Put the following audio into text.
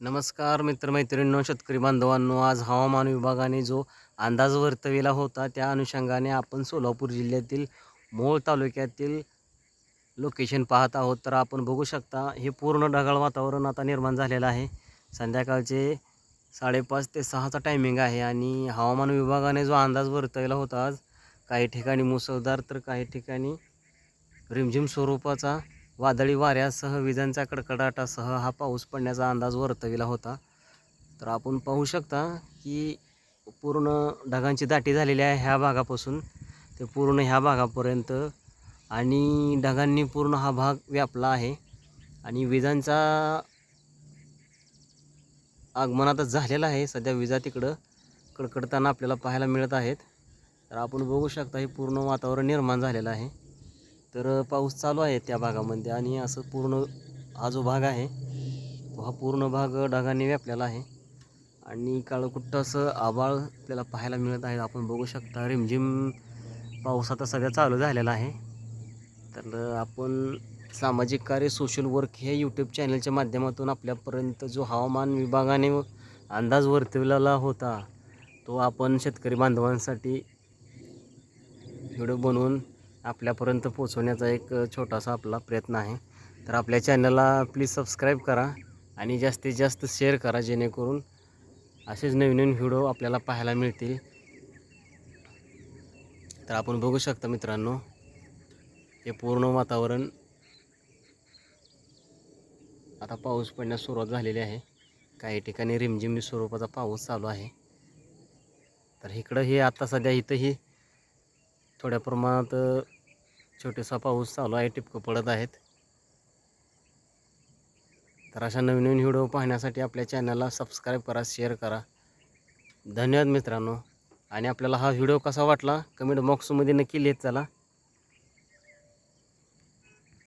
नमस्कार मित्रमैत्रिणींनो शेतकरी बांधवांनो आज हवामान विभागाने जो अंदाज वर्तविला होता त्या अनुषंगाने आपण सोलापूर जिल्ह्यातील मोहोळ तालुक्यातील लोकेशन पाहत आहोत. तर आपण बघू शकता हे पूर्ण ढगाळ वातावरण आता निर्माण झालेलं आहे. संध्याकाळचे साडेपाच ते सहाचा टायमिंग आहे आणि हवामान विभागाने जो अंदाज वर्तविला होता आज काही ठिकाणी मुसळधार तर काही ठिकाणी रिमझिम स्वरूपाचा वादळी वाऱ्यासह विजांच्या कडकडाटासह हा पाऊस पडण्याचा अंदाज वर्तविला होता. तर आपण पाहू शकता की पूर्ण ढगांची दाटी झालेली आहे ह्या भागापासून. ते पूर्ण ह्या भागापर्यंत आणि ढगांनी पूर्ण हा भाग व्यापला आहे. आणि विजांचा आगमनातच झालेला आहे. सध्या विजा तिकडं कडकडताना आपल्याला पाहायला मिळत आहेत. तर आपण बघू शकता हे पूर्ण वातावरण निर्माण झालेलं आहे. तर पाऊस चालू आहे त्या भागामध्ये आणि असं पूर्ण हा जो भाग आहे तो हा पूर्ण भाग ढगाने व्यापलेला आहे. आणि काळकुट्ट असं आबाळ आपल्याला पाहायला मिळत आहे आपण बघू शकता रिमझिम पाऊस आता सध्या चालू झालेला आहे. तर आपण सामाजिक कार्य सोशल वर्क हे यूट्यूब चॅनलच्या माध्यमातून आपल्यापर्यंत जो हवामान विभागाने अंदाज वर्तवलेला होता तो आपण शेतकरी बांधवांसाठी व्हिडिओ बनवून आपल्यापर्यंत पोचवण्याचा एक छोटासा आपला प्रयत्न आहे. तर आपल्या चॅनलला प्लीज सबस्क्राईब करा आणि जास्तीत जास्त शेअर करा जेणेकरून असेच नवीन नवीन व्हिडिओ आपल्याला पाहायला मिळतील. तर आपण बघू शकता मित्रांनो हे पूर्ण वातावरण आता पाऊस पडण्यास सुरुवात झालेली आहे. काही ठिकाणी रिमझिम स्वरूपाचा पाऊस चालू आहे. तर इकडं हे आता सध्या इथंही थोड्या प्रमाणात छोटेसा पाऊस चालू आहे टिपकं पडत आहेत. तर अशा नवीन नवीन व्हिडिओ पाहण्यासाठी आपल्या चॅनलला सबस्क्राईब करा शेअर करा. धन्यवाद मित्रांनो. आणि आपल्याला हा व्हिडिओ कसा वाटला कमेंट बॉक्समध्ये नक्की लिहित चला.